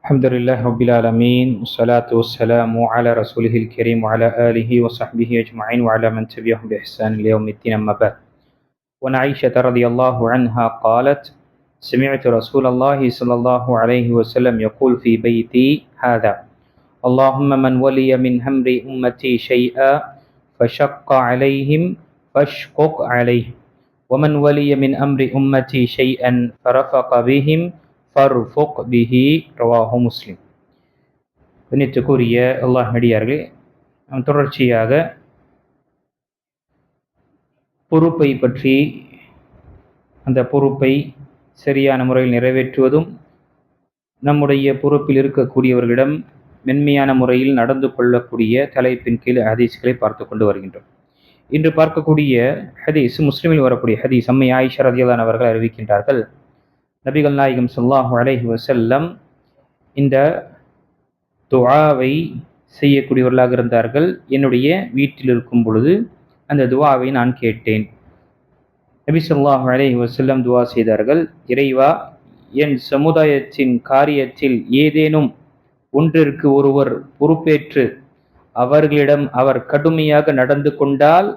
الحمد لله رب العالمين والصلاة والسلام على رسوله الكريم وعلى آله وصحبه أجمعين وعلى من تبعهم بإحسان ليوم الدين أما بعد. وعن عائشة رضي الله عنها قالت سمعت رسول الله صلى الله عليه وسلم يقول في بيتي هذا اللهم من ولي من أمر أمتي شيئا فشق عليهم فاشقق عليه ومن ولي من أمر أمتي شيئا فرفق بهم ஃபர்ஃபுக் பிஹி ரவாஹோ முஸ்லீம் கண்ணியத்துக்குரிய அல்லாஹ் நடிகார்களே தொடர்ச்சியாக பொறுப்பை பற்றி அந்த பொறுப்பை சரியான முறையில் நிறைவேற்றுவதும் நம்முடைய பொறுப்பில் இருக்கக்கூடியவர்களிடம் மென்மையான முறையில் நடந்து கொள்ளக்கூடிய தலைப்பின் கீழ் ஹதீஸ்களை பார்த்து கொண்டு வருகின்றோம். இன்று பார்க்கக்கூடிய ஹதீஸ் முஸ்லிமில் வரக்கூடிய ஹதீஸ் அம்மை ஆயிஷா ரதியலான் அவர்கள் அறிவிக்கின்றார்கள் நபிகள் நாயகம் சொல்லாஹு அலைஹி வசல்லம் இந்த துவாவை செய்யக்கூடியவர்களாக இருந்தார்கள். என்னுடைய வீட்டில் இருக்கும் பொழுது அந்த துவாவை நான் கேட்டேன். நபி சொல்லாஹு அலைஹி வசல்லம் துவா செய்தார்கள். இறைவா என் சமுதாயத்தின் காரியத்தில் ஏதேனும் ஒன்றிற்கு ஒருவர் பொறுப்பேற்று அவர்களிடம் அவர் கடுமையாக நடந்து கொண்டால்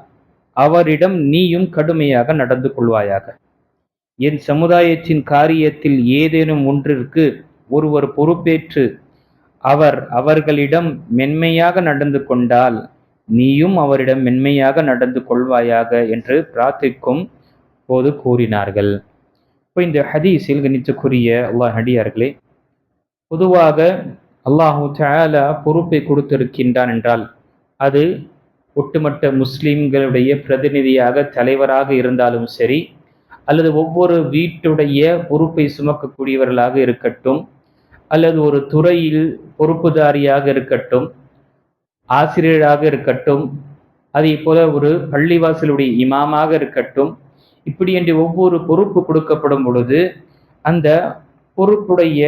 அவரிடம் நீயும் கடுமையாக நடந்து கொள்வாயாக. என் சமுதாயத்தின் காரியத்தில் ஏதேனும் ஒன்றிற்கு ஒருவர் பொறுப்பேற்று அவர் அவர்களிடம் மென்மையாக நடந்து கொண்டால் நீயும் அவரிடம் மென்மையாக நடந்து கொள்வாயாக என்று பிரார்த்திக்கும் போது கூறினார்கள். இப்போ இந்த ஹதீஸில் கணித்துக்குரிய அல்லாஹ் அடியார்களே பொதுவாக அல்லாஹு தாலா பொறுப்பை கொடுத்திருக்கின்றான் என்றால் அது ஒட்டுமொத்த முஸ்லிம்களுடைய பிரதிநிதியாக தலைவராக இருந்தாலும் சரி அல்லது ஒவ்வொரு வீட்டுடைய பொறுப்பை சுமக்கக்கூடியவர்களாக இருக்கட்டும் அல்லது ஒரு துறையில் பொறுப்புதாரியாக இருக்கட்டும் ஆசிரியராக இருக்கட்டும் அதே போல ஒரு பள்ளிவாசலுடைய இமாமாக இருக்கட்டும் இப்படி என்று ஒவ்வொரு பொறுப்பு கொடுக்கப்படும் பொழுது அந்த பொறுப்புடைய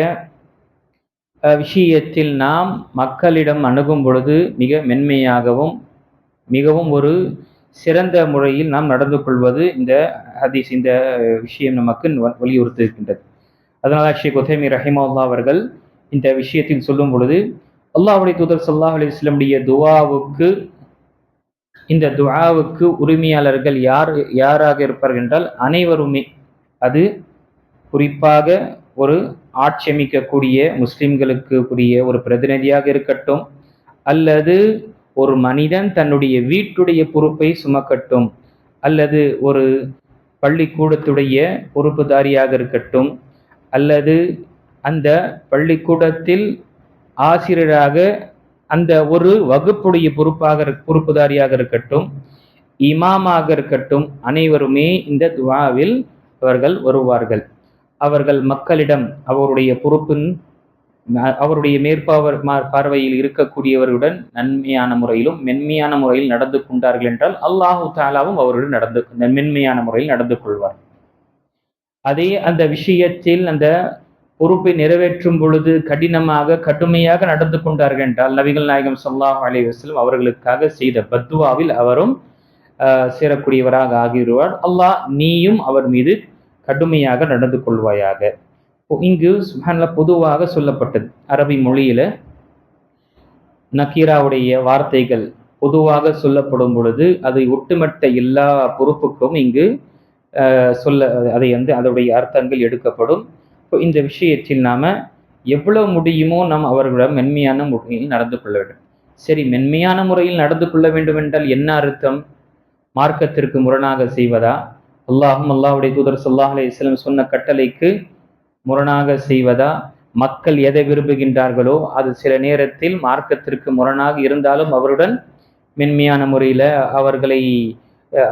விஷயத்தில் நாம் மக்களிடம் அணுகும் பொழுது மிக மென்மையாகவும் மிகவும் ஒரு சிறந்த முறையில் நாம் நடந்து கொள்வது இந்த ஹதீஸ் இந்த விஷயம் நமக்கு வலியுறுத்திருக்கின்றது அதனால் ஷேக் உதேமி ரஹிமல்லா அவர்கள் இந்த விஷயத்தில் சொல்லும் பொழுது அல்லாஹுடைய தூதர் சல்லாஹ் அலி இஸ்லமுடைய துவாவுக்கு இந்த துவாவுக்கு உரிமையாளர்கள் யார் யாராக இருப்பார்கள் என்றால் அனைவருமே அது குறிப்பாக ஒரு ஆட்சியமிக்கக்கூடிய முஸ்லிம்களுக்கு கூடிய ஒரு பிரதிநிதியாக இருக்கட்டும் அல்லது ஒரு மனிதன் தன்னுடைய வீட்டுடைய பொறுப்பை சுமக்கட்டும் அல்லது ஒரு பள்ளிக்கூடத்துடைய பொறுப்புதாரியாக இருக்கட்டும் அல்லது அந்த பள்ளிக்கூடத்தில் ஆசிரியராக அந்த ஒரு வகுப்புடைய பொறுப்பாக பொறுப்புதாரியாக இருக்கட்டும் இமாமாக இருக்கட்டும் அனைவருமே இந்த துவாவில் அவர்கள் வருவார்கள். அவர்கள் மக்களிடம் அவருடைய பொறுப்பின் அவருடைய மேற்பாவர் பார்வையில் இருக்கக்கூடியவர்களுடன் நன்மையான முறையிலும் மென்மையான முறையில் நடந்து கொண்டார்கள் என்றால் அல்லாஹு தாலாவும் அவருடன் நடந்து மென்மையான முறையில் நடந்து கொள்வார். அதே அந்த விஷயத்தில் அந்த பொறுப்பை நிறைவேற்றும் பொழுது கடினமாக கடுமையாக நடந்து கொண்டார்கள் என்றால் நபிகள் நாயகம் சொல்லாஹ் அலி வஸ்லம் அவர்களுக்காக செய்த பத்துவாவில் அவரும் சேரக்கூடியவராக ஆகிவிடுவார். அல்லாஹ் நீயும் அவர் மீது கடுமையாக நடந்து கொள்வாயாக. இங்கு சுஹான்ல பொதுவாக சொல்லப்பட்டது. அரபி மொழியில நக்கீராவுடைய வார்த்தைகள் பொதுவாக சொல்லப்படும் பொழுது அது ஒட்டுமொத்த எல்லா பொறுப்புக்கும் இங்கு சொல்ல அதை வந்து அதனுடைய அர்த்தங்கள் எடுக்கப்படும். இப்போ இந்த விஷயத்தில் நாம எவ்வளவு முடியுமோ நாம் அவர்களிடம் மென்மையான முறையில் நடந்து கொள்ள வேண்டும். சரி மென்மையான முறையில் நடந்து கொள்ள வேண்டும் என்றால் என்ன அர்த்தம்? மார்க்கத்திற்கு முரணாக செய்வதா? அல்லாஹும் அல்லாஹுடைய தூதர் சொல்லாஹ் அலி சொன்ன கட்டளைக்கு முரணாக செய்வதா? மக்கள் எதை விரும்புகின்றார்களோ அது சில நேரத்தில் மார்க்கத்திற்கு முரணாக இருந்தாலும் அவருடன் மென்மையான முறையில் அவர்களை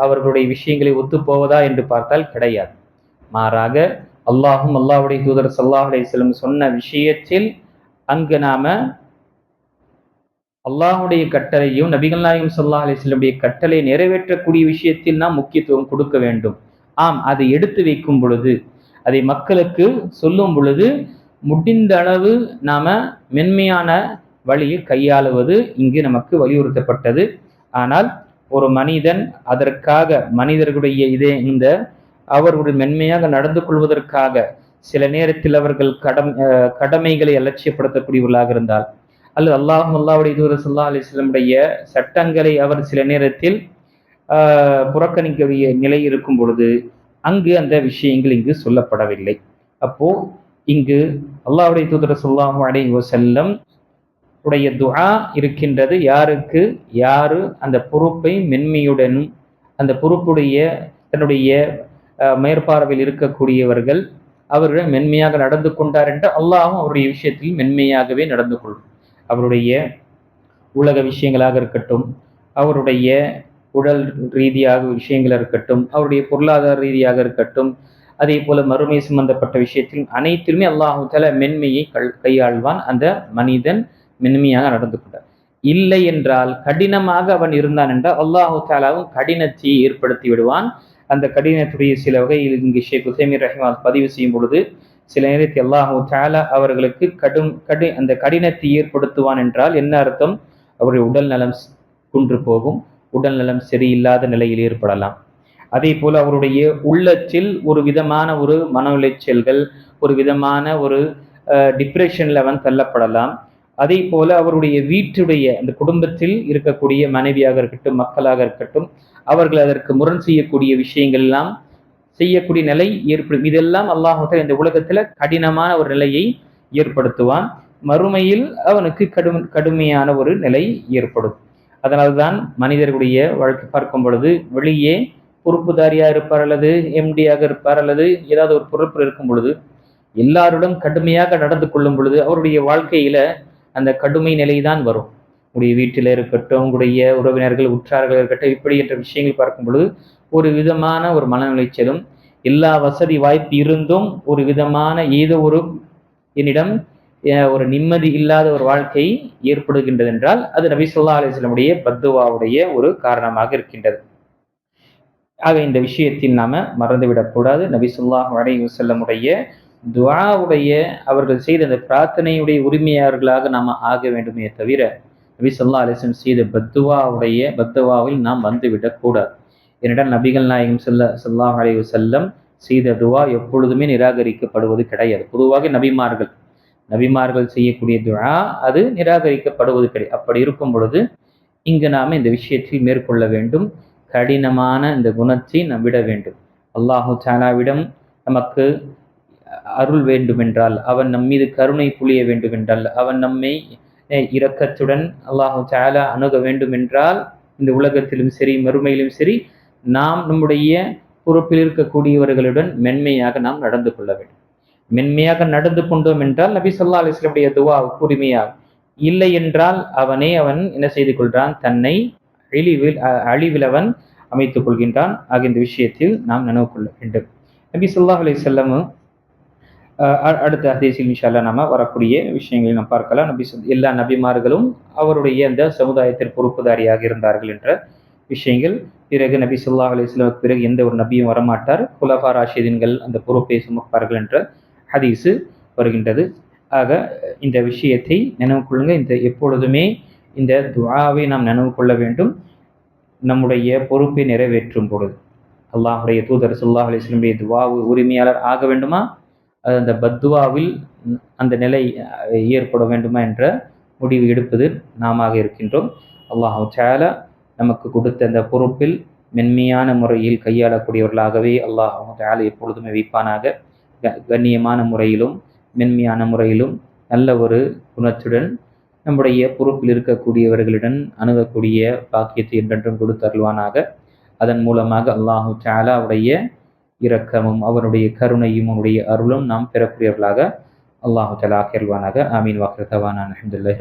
அவர்களுடைய விஷயங்களை ஒத்துப்போவதா என்று பார்த்தால் கிடையாது. மாறாக அல்லாஹும் அல்லாஹுடைய தூதர் சல்லாஹ் செல்லும் சொன்ன விஷயத்தில் அங்கு நாம அல்லாஹுடைய கட்டளையும் நபிகள் நாயகம் சல்லாஹ் அலிஸ்லமுடைய கட்டளை நிறைவேற்றக்கூடிய விஷயத்தில் நாம் முக்கியத்துவம் கொடுக்க வேண்டும். ஆம் அதை எடுத்து வைக்கும் பொழுது அதை மக்களுக்கு சொல்லும் பொழுது முடிந்த அளவு நாம மென்மையான வழியை கையாளுவது இங்கு நமக்கு வலியுறுத்தப்பட்டது. ஆனால் ஒரு மனிதன் அதற்காக மனிதர்களுடைய இதே இந்த அவர்களுடைய மென்மையாக நடந்து கொள்வதற்காக சில நேரத்தில் அவர்கள் கடம் கடமைகளை அலட்சியப்படுத்தக்கூடியவர்களாக இருந்தால் அல்லது அல்லாஹும் அல்லாவுடைய தூர சொல்லா அலிஸ்லமுடைய சட்டங்களை அவர் சில நேரத்தில் புறக்கணிக்கக்கூடிய நிலை இருக்கும் பொழுது அங்கு அந்த விஷயங்கள் இங்கு சொல்லப்படவில்லை. அப்போ இங்கு அல்லாவுடைய தூதர சொல்லாஹு அலைஹி செல்லம் உடைய துஆ இருக்கின்றது. யாருக்கு? யாரு அந்த பொறுப்பை மென்மையுடனும் அந்த பொறுப்புடைய தன்னுடைய மேற்பார்வையில் இருக்கக்கூடியவர்கள் அவர்கள் மென்மையாக நடந்து கொண்டார் என்று அல்லாஹும் அவருடைய விஷயத்தில் மென்மையாகவே நடந்து கொள்ளும். அவருடைய உலக விஷயங்களாக இருக்கட்டும் அவருடைய உடல் ரீதியாக விஷயங்கள் இருக்கட்டும் அவருடைய பொருளாதார ரீதியாக இருக்கட்டும் அதே போல மறுமை சம்பந்தப்பட்ட விஷயத்தில் அனைத்திலுமே அல்லாஹு தஆலா மென்மையை கள்- கையாள்வான். அந்த மனிதன் மென்மையாக நடந்து கொண்டார் இல்லை என்றால் கடினமாக அவன் இருந்தான் என்றால் அல்லாஹு தாலாவும் கடினத்தை ஏற்படுத்தி விடுவான். அந்த கடினத்துடைய சில வகையில் இங்கு ஷேக் உசைமீர் ரஹ்மான் பதிவு செய்யும் பொழுது சில நேரத்தில் அல்லாஹு தாலா அவர்களுக்கு கடும் கடி அந்த கடினத்தை ஏற்படுத்துவான் என்றால் என்ன அர்த்தம்? அவருடைய உடல் நலம் குன்று போகும். உடல் நலம் சரியில்லாத நிலையில் ஏற்படலாம். அதே போல் அவருடைய உள்ளத்தில் ஒரு விதமான ஒரு மன உளைச்சல்கள் ஒரு விதமான ஒரு டிப்ரெஷனில் அவன் தள்ளப்படலாம். அதே போல அவருடைய வீட்டுடைய அந்த குடும்பத்தில் இருக்கக்கூடிய மனைவியாக இருக்கட்டும் மக்களாக இருக்கட்டும் அவர்கள் அதற்கு முரண் செய்யக்கூடிய விஷயங்கள் எல்லாம் செய்யக்கூடிய நிலை ஏற்படும். இதெல்லாம் அல்லாஹ் இந்த உலகத்துல கடினமான ஒரு நிலையை ஏற்படுத்துவான். மறுமையில் அவனுக்கு கடும் கடுமையான ஒரு நிலை ஏற்படும். அதனால்தான் மனிதர்களுடைய வாழ்க்கை பார்க்கும் பொழுது வெளியே பொறுப்புதாரியாக இருப்பார் அல்லது எம்டியாக இருப்பார் அல்லது ஏதாவது ஒரு பொறுப்பில் இருக்கும் பொழுது எல்லாருடன் கடுமையாக நடந்து கொள்ளும் பொழுது அவருடைய வாழ்க்கையில அந்த கடுமை நிலை தான் வரும். உங்களுடைய வீட்டில் இருக்கட்டும் உங்களுடைய உறவினர்கள் உற்றார்கள் இருக்கட்டும் இப்படி என்ற விஷயங்கள் பார்க்கும் பொழுது ஒரு விதமான ஒரு மனநிலைச்சலும் எல்லா வசதி வாய்ப்பு இருந்தும் ஒரு விதமான ஏதோ ஒரு என்னிடம் ஒரு நிம்மதி இல்லாத ஒரு வாழ்க்கை ஏற்படுகின்றது என்றால் அது நபி சொல்லா அலிஸ்லமுடைய பத்துவாவுடைய ஒரு காரணமாக இருக்கின்றது. ஆக இந்த விஷயத்தில் நாம மறந்துவிடக்கூடாது நபி சொல்லாஹ் அலைஹி செல்லமுடைய துவாவுடைய அவர்கள் செய்த அந்த பிரார்த்தனையுடைய உரிமையாளர்களாக நாம ஆக வேண்டுமே தவிர நபி சொல்லா அலிஸ்லம் செய்த பத்துவாவுடைய பத்துவாவில் நாம் வந்துவிடக்கூடாது என்னிடம் நபிகள் நாயகம் சொல்ல சொல்லாஹ் அலைஹி செல்லம் செய்த துவா எப்பொழுதுமே நிராகரிக்கப்படுவது கிடையாது. பொதுவாக நபிமார்கள் நபிமார்கள் செய்யக்கூடிய துழா அது நிராகரிக்கப்படுவது கிடையாது அப்படி இருக்கும் பொழுது இங்கு நாம் இந்த விஷயத்தில் மேற்கொள்ள வேண்டும். கடினமான இந்த குணத்தை நாம் விட வேண்டும். அல்லாஹு சாலாவிடம் நமக்கு அருள் வேண்டுமென்றால் அவன் நம் மீது கருணை புளிய வேண்டுமென்றால் அவன் நம்மை இரக்கத்துடன் அல்லாஹு சாலா அணுக வேண்டுமென்றால் இந்த உலகத்திலும் சரி மறுமையிலும் சரி நாம் நம்முடைய பொறுப்பில் இருக்கக்கூடியவர்களுடன் மென்மையாக நாம் நடந்து கொள்ள வேண்டும். மென்மையாக நடந்து கொண்டோம் என்றால் நபி சொல்லா அலிஸ்லமுடைய துவா உரிமையாக இல்லை என்றால் அவனே அவன் என்ன செய்து கொள்கிறான்? தன்னை அழிவில் அழிவில் அவன் அமைத்துக் கொள்கின்றான். ஆக இந்த விஷயத்தில் நாம் நினைவு கொள்ள வேண்டும். நபி ஸல்லல்லாஹு அலி செல்லமும் அடுத்த ஹதீஸில் இன்ஷால்லா நாம வரக்கூடிய விஷயங்களை நாம் பார்க்கலாம். நபி எல்லா நபிமார்களும் அவருடைய அந்த சமுதாயத்தில் பொறுப்புதாரியாக இருந்தார்கள் என்ற விஷயங்கள். பிறகு நபி ஸல்லல்லாஹு அலி இஸ்லாமுக்கு பிறகு எந்த ஒரு நபியும் வரமாட்டார். குலஃபா ராஷிதீன்கள் அந்த பொறுப்பை சுமப்பார்கள் என்ற ஹதீஸு வருகின்றது. ஆக இந்த விஷயத்தை நினைவு கொள்ளுங்க. இந்த எப்பொழுதுமே இந்த துவாவை நாம் நினைவு கொள்ள வேண்டும். நம்முடைய பொறுப்பை நிறைவேற்றும் பொழுது. அல்லாஹுடைய தூதர் ஸல்லல்லாஹு அலிஸ்லமுடைய துவாவு உரிமையாளர் ஆக வேண்டுமா? அது அந்த பத்வாவில் அந்த நிலை ஏற்பட வேண்டுமா என்ற முடிவு எடுப்பது நாம இருக்கின்றோம். அல்லாஹு தஆலா நமக்கு கொடுத்த அந்த பொறுப்பில் மென்மையான முறையில் கையாளக்கூடியவர்களாகவே அல்லாஹ் தஆலா எப்பொழுதுமே வைப்பானாக. கண்ணியமான முறையிலும் மென்மையான முறையிலும் நல்ல ஒரு குணத்துடன் நம்முடைய பொறுப்பில் இருக்கக்கூடியவர்களுடன் அணுகக்கூடிய பாக்கியத்தை என்றென்றும் கொடுத்தருள்வானாக. அதன் மூலமாக அல்லாஹு சாலாவுடைய இரக்கமும் அவனுடைய கருணையும் அவனுடைய அருளும் நாம் பெறக்கூடியவர்களாக அல்லாஹு தஆலா ஆக்கியல்வானாக ஆமீன். வாக்கிரதவான அல்ஹம்துலில்லாஹி